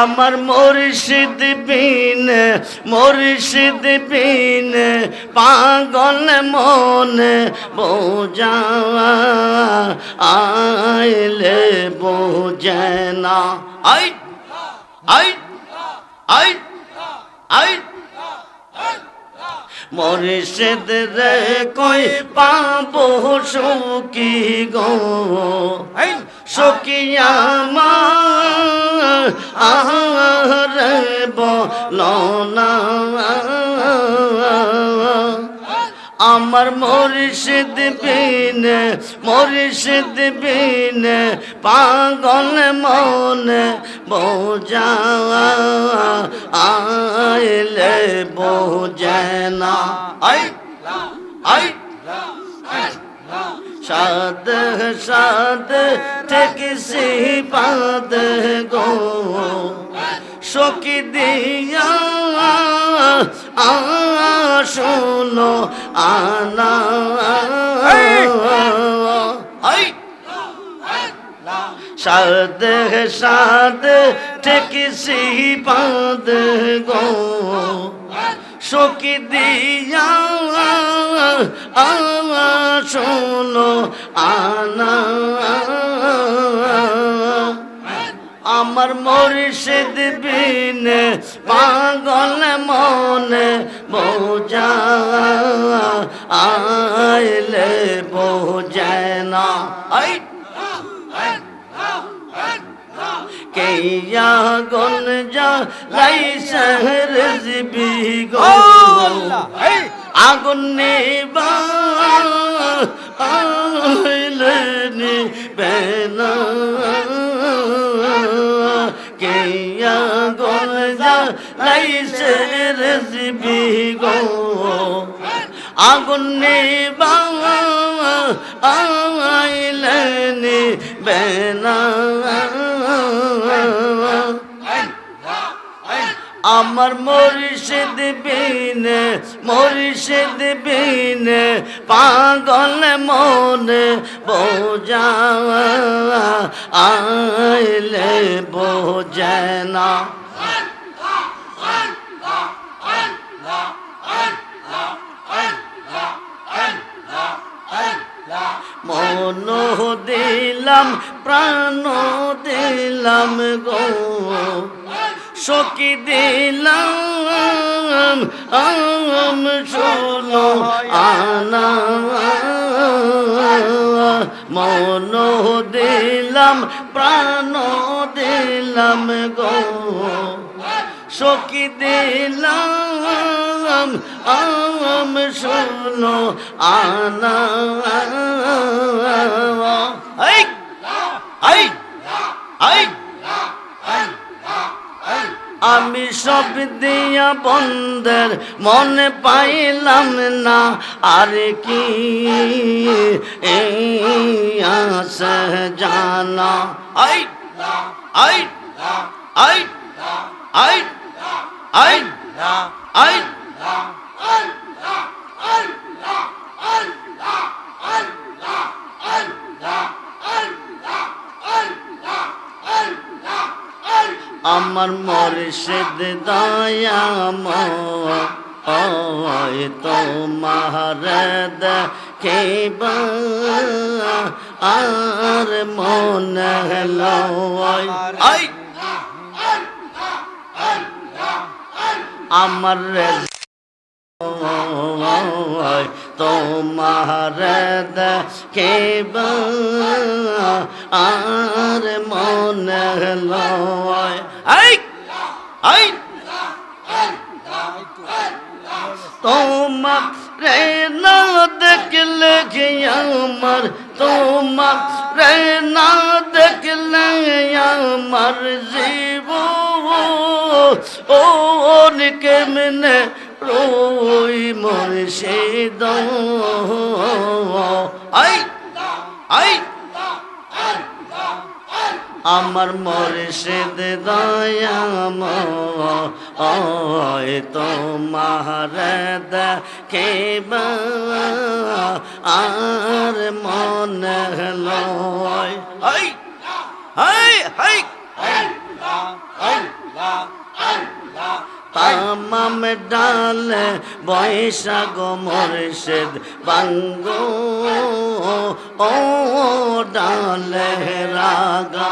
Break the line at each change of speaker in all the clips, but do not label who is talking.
আমার মুর্শিদ বিন মুর্শিদ বিন, পাগল মন বোঝা আইলে বোঝে না। আই আই আই আই। মুর্শিদ রে কই পাবো সুকি গো? সকিয়া মা আহারে বলনা আমার মুর্শিদ বিন মুর্শিদ বিন, পাগল মন বোঝা আইলে বোঝে না। আই আই, সাদ সাদ, ঠিক সি পাদ গো সকি দিয়া আ শুনো আনা সাদ সাদ ঠিক সি পাদ গো। সকি দিয়া শোনো আনা। আমার মুর্শিদ বিন পাগল মন বোঝা আইলে বোঝে না। কেয়া গন যা লাই শহর জিবি গো। আগুন নেবা আইলেনি বেনা কেয়া শহর জিবি গো বেনা আমার মুর্শিদ বিন মুর্শিদ বিন পাগল মন বোঝা আইলে বোঝে না মন দিলাম প্রাণ দিলাম গো সকি দিলাম। আম শোনো, আনা মন দিলাম, প্রাণ দিলাম গো। সকি দিলাম, আম শোনো, আনা আই আই আই আমি সব দিয়া বন্ধের মনে পাইলাম না। আর কি আসে জানা? আই আই আই আই আই আই আমার মর্ষিদ দয়াময় তোমার দেখিব। আর মন আমার তোমার দেখিব আর মন লয় আই তোমার রে না দেখলে কি আমার তোমার রে না দেখলে আমার জীব ও কেমনে রই মুর্শিদ আই আই আমার মর্ষিদ দয়াম ওই তোমার দেখিব আর মনে লয় হাই হাই হাই তামাম ডাল বৈশাখ মর্ষিদ বাঙ্গ ও ডালে রাগা।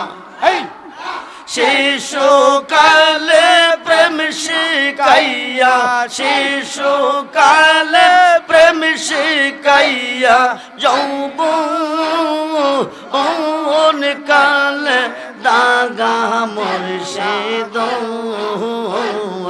শিশুকালে প্রেম শিকাইয়া শিশুকালে প্রেম শিকাইয়া যৌব কালে দাগা মুর্শিদ।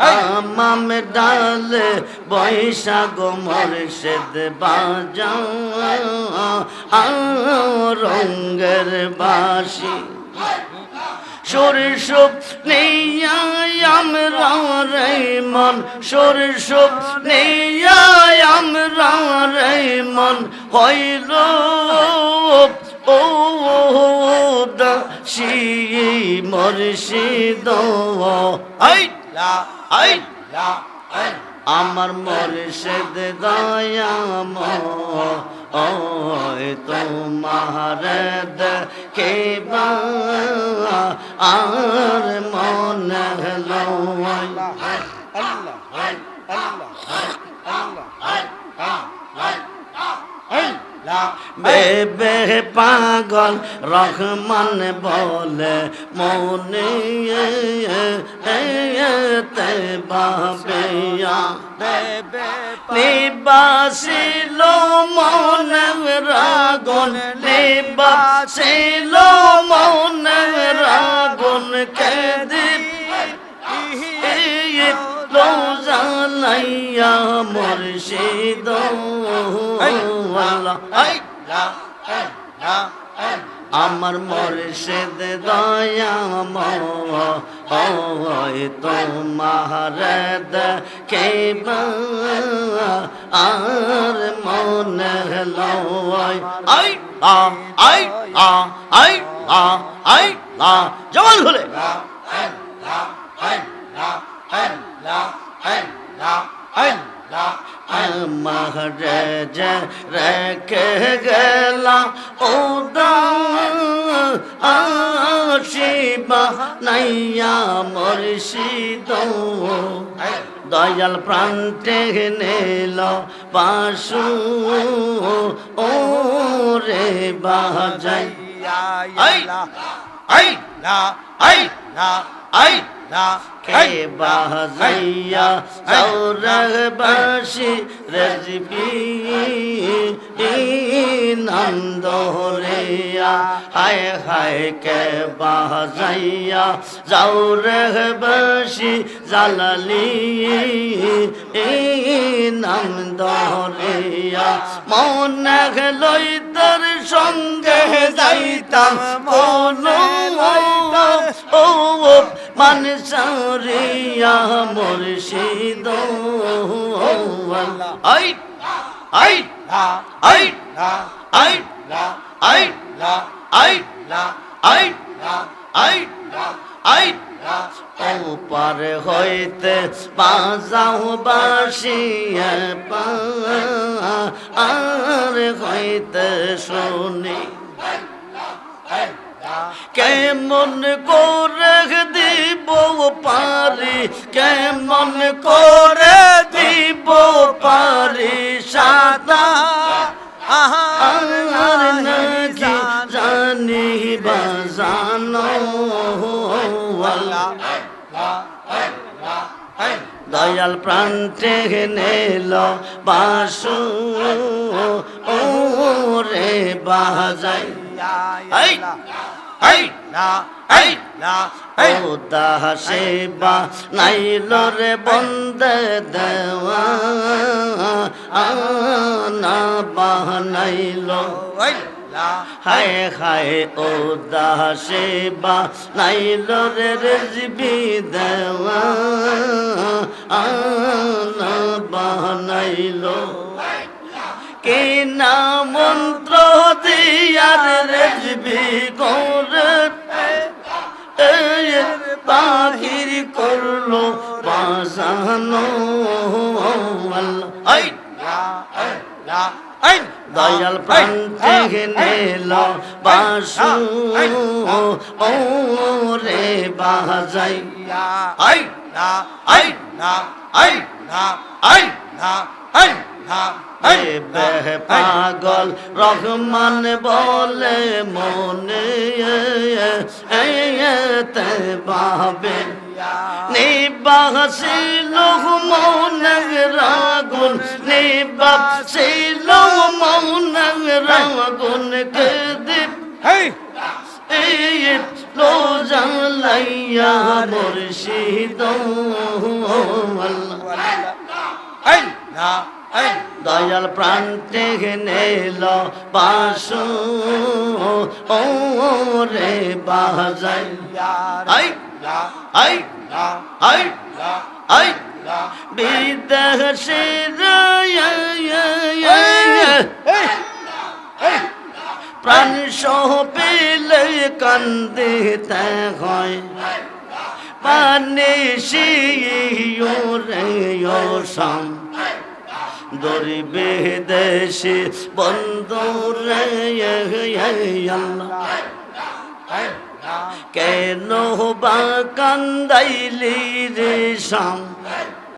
আমাম ডালে বৈশাখ মরশেদ বাজা রঙ্গের বাসি সরিষব নেই আমরা রে মন সরিষব নেই রে মন হইল ও দাসি মর্ষিদ আমার মর্ষিদ দয়াম ওই তোমার দেখিবা আর মনে লয় বেবে পাগল রহমান বলে মনে তে বাবিয়া নিবাসিল মন রাগন নিবাসিল মন রাগন কেদিপ রোজালাইয়া মুর্শিদ আমার মুর্শিদ দয়াম ওই তোমার দেখিব। আর মনে লয়, আই, আ আই আ আই আ আই, আ জওয়ান হলে মহারাজ রেখে গেলা ও শিবা নাইয়া মর্ষিদ দয়াল প্রান্তে নেল বাসু ও রে বাজাই আই আই আই আই কে বাজাইয়া সৌরভ বাসি রজবি নন্দ রিয়া হায় হায় কে বাজাইয়া সৌরভ বাসি জালালি নন্দ রিয়া মন লই তোর সঙ্গে যাইতাম বলো ও মানসারিয়া মুর্শিদ আই আই হইতে বাজাও বাসিয়া পা আর হইতে শুনি। কেমন করে দিব পারি? কেমন করে দিব পারি সাদা? দয়াল প্রান্তে নেল বাসু। ও রে বাজাই এই এই
লা
এই
লা এই
ও দাসে বা নাইল রে বন্দে দেওয়া না বানাইল
ওই
হায় হায় ও দাসে বা নাইল রে রেজবি দেওয়া না বানাইল কে না মন্ত্র দিয়ার রেজবি করে? বাহির করল এই দয়াল থেকে নিল বাসু। রে বাজাই। আই
লা
আই
লা
আই
লা
আই এ বেহ পাগল রহমান বলে মনে বাবে নিবাসিল মৌনগ রাগুন নিবাসিল মৌনগ রাগুন কে
হেই!
লো জালাইয়া মুর্শিদ
লা এই
দয়াল থেকে নেল বাসু ও রে বাজাই আই আই আই আই
এই
প্রাণ সহ পেলে কান্দিতে হয় পানি শিও রে সাম। দরিবে দেশে বন্ধু রে আল্লাহ
এই লা
কেন বা কান্দাইলি রে শাম?